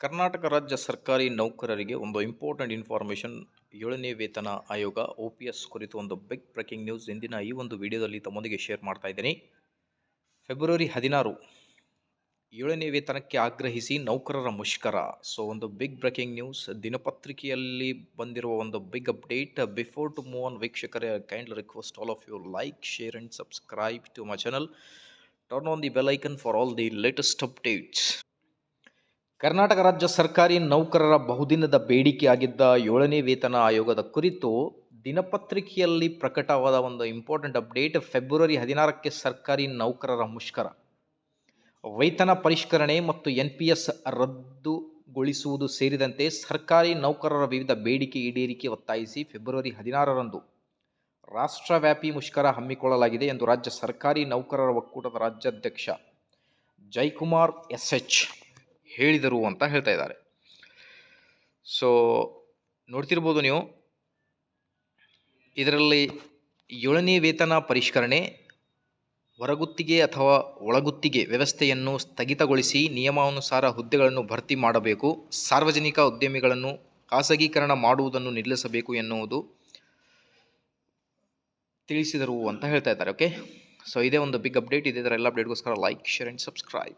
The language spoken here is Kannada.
ಕರ್ನಾಟಕ ರಾಜ್ಯ ಸರ್ಕಾರಿ ನೌಕರರಿಗೆ ಒಂದು ಇಂಪಾರ್ಟೆಂಟ್ ಇನ್ಫಾರ್ಮೇಷನ್ ಏಳನೇ ವೇತನ ಆಯೋಗ ಒ ಪಿ ಎಸ್ ಕುರಿತು ಒಂದು ಬಿಗ್ ಬ್ರೇಕಿಂಗ್ ನ್ಯೂಸ್ ಇಂದಿನ ಈ ಒಂದು ವಿಡಿಯೋದಲ್ಲಿ ತಮ್ಮೊಂದಿಗೆ ಶೇರ್ ಮಾಡ್ತಾ ಇದ್ದೀನಿ. ಫೆಬ್ರವರಿ ಹದಿನಾರು, ಏಳನೇ ವೇತನಕ್ಕೆ ಆಗ್ರಹಿಸಿ ನೌಕರರ ಮುಷ್ಕರ. ಸೊ ಒಂದು ಬಿಗ್ ಬ್ರೇಕಿಂಗ್ ನ್ಯೂಸ್ ದಿನಪತ್ರಿಕೆಯಲ್ಲಿ ಬಂದಿರುವ ಒಂದು big update before to move on ವೀಕ್ಷಕರೇ kind request all of you like share and subscribe to my channel turn on the bell icon for all the latest updates Karnataka ರಾಜ್ಯ ಸರ್ಕಾರಿ ನೌಕರರ ಬಹುದಿನದ ಬೇಡಿಕೆಯಾಗಿದ್ದ ಏಳನೇ ವೇತನ ಆಯೋಗದ ಕುರಿತು ದಿನಪತ್ರಿಕೆಯಲ್ಲಿ ಪ್ರಕಟವಾದ ಒಂದು ಇಂಪಾರ್ಟೆಂಟ್ ಅಪ್ಡೇಟ್ ಫೆಬ್ರವರಿ ಹದಿನಾರಕ್ಕೆ ಸರ್ಕಾರಿ ನೌಕರರ ಮುಷ್ಕರ. ವೇತನ ಪರಿಷ್ಕರಣೆ ಮತ್ತು ಎನ್ ಪಿ ಎಸ್ ರದ್ದುಗೊಳಿಸುವುದು ಸೇರಿದಂತೆ ಸರ್ಕಾರಿ ನೌಕರರ ವಿವಿಧ ಬೇಡಿಕೆ ಈಡೇರಿಕೆ ಒತ್ತಾಯಿಸಿ ಫೆಬ್ರವರಿ ಹದಿನಾರರಂದು ರಾಷ್ಟ್ರವ್ಯಾಪಿ ಮುಷ್ಕರ ಹಮ್ಮಿಕೊಳ್ಳಲಾಗಿದೆ ಎಂದು ರಾಜ್ಯ ಸರ್ಕಾರಿ ನೌಕರರ ಒಕ್ಕೂಟದ ರಾಜ್ಯಾಧ್ಯಕ್ಷ ಜೈಕುಮಾರ್ ಎಸ್ ಎಚ್. ಹೇಳಿದರು ಅಂತ ಹೇಳ್ತಾ ಇದ್ದಾರೆ. ಸೊ ನೋಡ್ತಿರ್ಬೋದು ನೀವು, ಇದರಲ್ಲಿ ಏಳನೇ ವೇತನ ಪರಿಷ್ಕರಣೆ, ಹೊರಗುತ್ತಿಗೆ ಅಥವಾ ಒಳಗುತ್ತಿಗೆ ವ್ಯವಸ್ಥೆಯನ್ನು ಸ್ಥಗಿತಗೊಳಿಸಿ ನಿಯಮಾನುಸಾರ ಹುದ್ದೆಗಳನ್ನು ಭರ್ತಿ ಮಾಡಬೇಕು, ಸಾರ್ವಜನಿಕ ಉದ್ಯಮಿಗಳನ್ನು ಖಾಸಗೀಕರಣ ಮಾಡುವುದನ್ನು ನಿಲ್ಲಿಸಬೇಕು ಎನ್ನುವುದು ತಿಳಿಸಿದರು ಅಂತ ಹೇಳ್ತಾ ಇದ್ದಾರೆ ಓಕೆ ಸೊ ಇದೇ ಒಂದು ಬಿಗ್ ಅಪ್ಡೇಟ್ ಇದೆ ಥರ ಎಲ್ಲ ಅಪ್ಡೇಟ್ಗೋಸ್ಕರ ಲೈಕ್ ಶೇರ್ ಆ್ಯಂಡ್ ಸಬ್ಸ್ಕ್ರೈಬ್